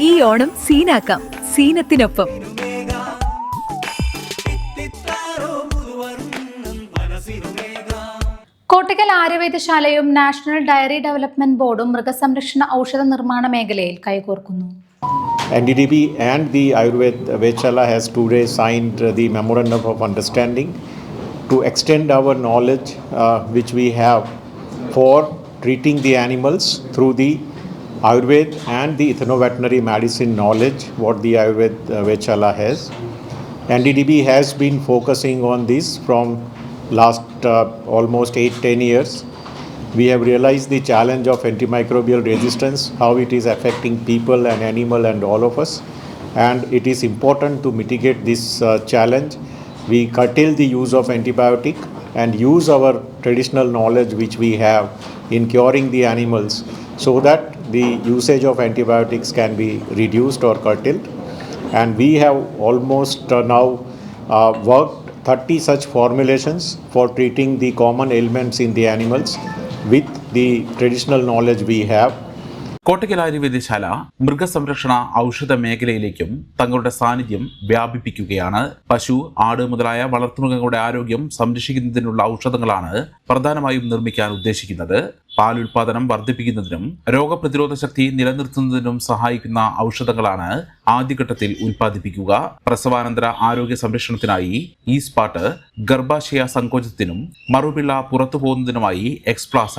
ഈ ഓണം സീനാക്കാം സീനത്തിനൊപ്പം കോട്ടയ്ക്കൽ ആയുർവേദശാലയും നാഷണൽ ഡയറി ഡെവലപ്മെന്റ് ബോർഡും മൃഗസംരക്ഷണ ഔഷധ നിർമ്മാണ മേഖലയിൽ കൈകോർക്കുന്നു NDDB and the Ayurveda Vechala has today signed uh, the memorandum of understanding to extend our knowledge uh, which we have for treating the animals through the Ayurved and the ethnoveterinary medicine knowledge what the Ayurved uh, Vechala has. NDDB has been focusing on this from last uh, almost 8-10 years we have realized the challenge of antimicrobial resistance, how it is affecting people and animal and all of us. And it is important to mitigate this uh, challenge. We curtail the use of antibiotic and use our traditional knowledge which we have in curing the animals so that the usage of antibiotics can be reduced or curtailed. And we have almost uh, now uh, worked 30 such formulations for treating the common ailments in the animals with the traditional knowledge we have Kottakkal ആയുർവേദശാല മൃഗസംരക്ഷണ ഔഷധ മേഖലയിലേക്കും തങ്ങളുടെ സാന്നിധ്യം വ്യാപിപ്പിക്കുകയാണ് പശു ആട് മുതലായ വളർത്തുമൃഗങ്ങളുടെ ആരോഗ്യം സംരക്ഷിക്കുന്നതിനുള്ള ഔഷധങ്ങളാണ് പ്രധാനമായും നിർമ്മിക്കാൻ ഉദ്ദേശിക്കുന്നത് പാൽ ഉൽപാദനം വർദ്ധിപ്പിക്കുന്നതിനും രോഗപ്രതിരോധ ശക്തി നിലനിർത്തുന്നതിനും സഹായിക്കുന്ന ഔഷധങ്ങളാണ് ആദ്യഘട്ടത്തിൽ ഉൽപ്പാദിപ്പിക്കുക. പ്രസവാനന്തര ആരോഗ്യ സംരക്ഷണത്തിനായി ഈ സ്പാട്ട് ഗർഭാശയ സങ്കോചത്തിനും മറുപിള്ള പുറത്തു പോകുന്നതിനുമായി എക്സ്പ്ലാസ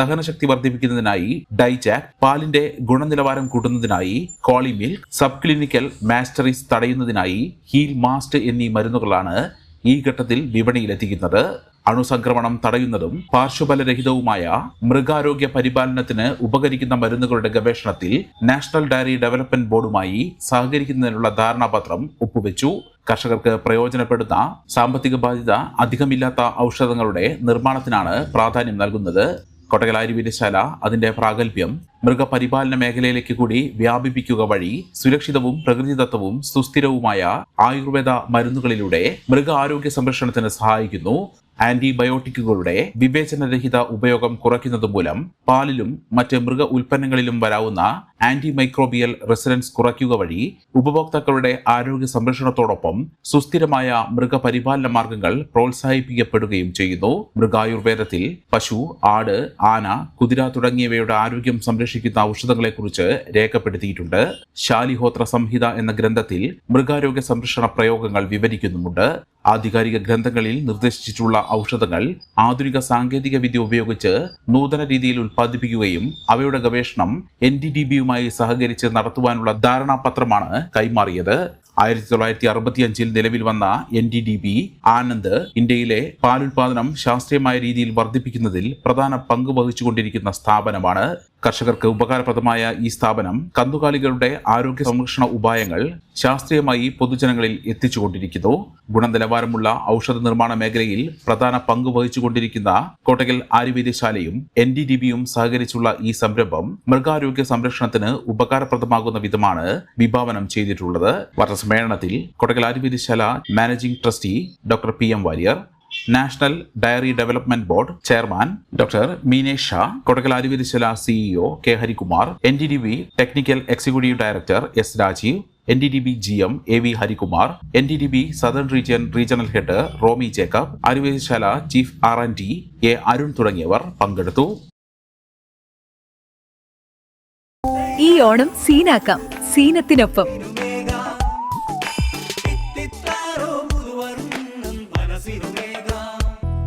ദഹനശക്തി വർദ്ധിപ്പിക്കുന്നതിനായി ഡൈജാക് പാലിന്റെ ഗുണനിലവാരം കൂട്ടുന്നതിനായി കോളി മിൽക്ക് സബ് ക്ലിനിക്കൽ മാസ്റ്ററീസ് തടയുന്നതിനായി ഹീൽ മാസ്റ്റ് എന്നീ മരുന്നുകളാണ് ഈ ഘട്ടത്തിൽ വിപണിയിലെത്തിക്കുന്നത്. അണുസംക്രമണം തടയുന്നതും പാർശ്വഫലരഹിതവുമായ മൃഗാരോഗ്യ പരിപാലനത്തിന് ഉപകരിക്കുന്ന മരുന്നുകളുടെ ഗവേഷണത്തിൽ നാഷണൽ ഡയറി ഡെവലപ്മെന്റ് ബോർഡുമായി സഹകരിക്കുന്നതിനുള്ള ധാരണാപത്രം ഒപ്പുവെച്ചു. കർഷകർക്ക് പ്രയോജനപ്പെടുന്ന സാമ്പത്തിക ബാധ്യത അധികമില്ലാത്ത ഔഷധങ്ങളുടെ നിർമ്മാണത്തിനാണ് പ്രാധാന്യം നൽകുന്നത്. കൊട്ടകൽ ആയുർവേദശാല അതിന്റെ പ്രാഗൽഭ്യം മൃഗപരിപാലന മേഖലയിലേക്ക് കൂടി വ്യാപിപ്പിക്കുക വഴി സുരക്ഷിതവും പ്രകൃതിദത്തവും സുസ്ഥിരവുമായ ആയുർവേദ മരുന്നുകളിലൂടെ മൃഗ ആരോഗ്യ സംരക്ഷണത്തിന് സഹായിക്കുന്നു. ആന്റിബയോട്ടിക്കുകളുടെ വിവേചനരഹിത ഉപയോഗം കുറയ്ക്കുന്നത് മൂലം പാലിലും മറ്റ് മൃഗ ഉൽപ്പന്നങ്ങളിലും വരാവുന്ന ആന്റിമൈക്രോബിയൽ റെസിഡൻസ് കുറയ്ക്കുക വഴി ഉപഭോക്താക്കളുടെ ആരോഗ്യ സംരക്ഷണത്തോടൊപ്പം സുസ്ഥിരമായ മൃഗപരിപാലന മാർഗങ്ങൾ പ്രോത്സാഹിപ്പിക്കപ്പെടുകയും ചെയ്യുന്നു. മൃഗായുർവേദത്തിൽ പശു ആട് ആന കുതിര തുടങ്ങിയവയുടെ ആരോഗ്യം സംരക്ഷിക്കുന്ന ഔഷധങ്ങളെക്കുറിച്ച് രേഖപ്പെടുത്തിയിട്ടുണ്ട്. ശാലിഹോത്ര സംഹിത എന്ന ഗ്രന്ഥത്തിൽ മൃഗാരോഗ്യ സംരക്ഷണ പ്രയോഗങ്ങൾ വിവരിക്കുന്നുമുണ്ട്. ആധികാരിക ഗ്രന്ഥങ്ങളിൽ നിർദ്ദേശിച്ചിട്ടുള്ള ഔഷധങ്ങൾ ആധുനിക സാങ്കേതിക വിദ്യ ഉപയോഗിച്ച് നൂതന രീതിയിൽ ഉൽപ്പാദിപ്പിക്കുകയും അവയുടെ ഗവേഷണം എൻ ഡി ഡി ബിയുമായി സഹകരിച്ച് നടത്തുവാനുള്ള ധാരണാപത്രമാണ് കൈമാറിയത്. ആയിരത്തി തൊള്ളായിരത്തി അറുപത്തിയഞ്ചിൽ നിലവിൽ വന്ന N D D B Anand ഇന്ത്യയിലെ പാലുൽപാദനം ശാസ്ത്രീയമായ രീതിയിൽ വർദ്ധിപ്പിക്കുന്നതിൽ പ്രധാന പങ്ക് വഹിച്ചുകൊണ്ടിരിക്കുന്ന സ്ഥാപനമാണ്. കർഷകർക്ക് ഉപകാരപ്രദമായ ഈ സ്ഥാപനം കന്നുകാലികളുടെ ആരോഗ്യ സംരക്ഷണ ഉപായങ്ങൾ ശാസ്ത്രീയമായി പൊതുജനങ്ങളിൽ എത്തിച്ചുകൊണ്ടിരിക്കുന്നു. ഗുണനിലവാരമുള്ള ഔഷധ നിർമ്മാണ മേഖലയിൽ പ്രധാന പങ്ക് വഹിച്ചുകൊണ്ടിരിക്കുന്ന കോട്ടകൽ ആര്യവൈദ്യശാലയും എൻ ഡി ഡി ബിയും സഹകരിച്ചുള്ള ഈ സംരംഭം മൃഗാരോഗ്യ സംരക്ഷണത്തിന് ഉപകാരപ്രദമാകുന്ന വിധമാണ് വിഭാവനം ചെയ്തിട്ടുള്ളത്. വാർത്താസമ്മേളനത്തിൽ Kottakkal Aryavaidyasala managing trustee doctor P M Warrier national dairy development board chairman doctor Meenesh Shah Kottakkal Ayurvedasala CEO K Harikumar N D D B technical executive director S Rajeev N D D B G M A V Harikumar N D D B southern region regional head Romy Jacob Ayurvedasala chief R and D A Arun തുടങ്ങിയവർ പങ്കെടുത്തു. ഈ ഓണം സീനാക്കാം. സീനത്തിനൊപ്പം.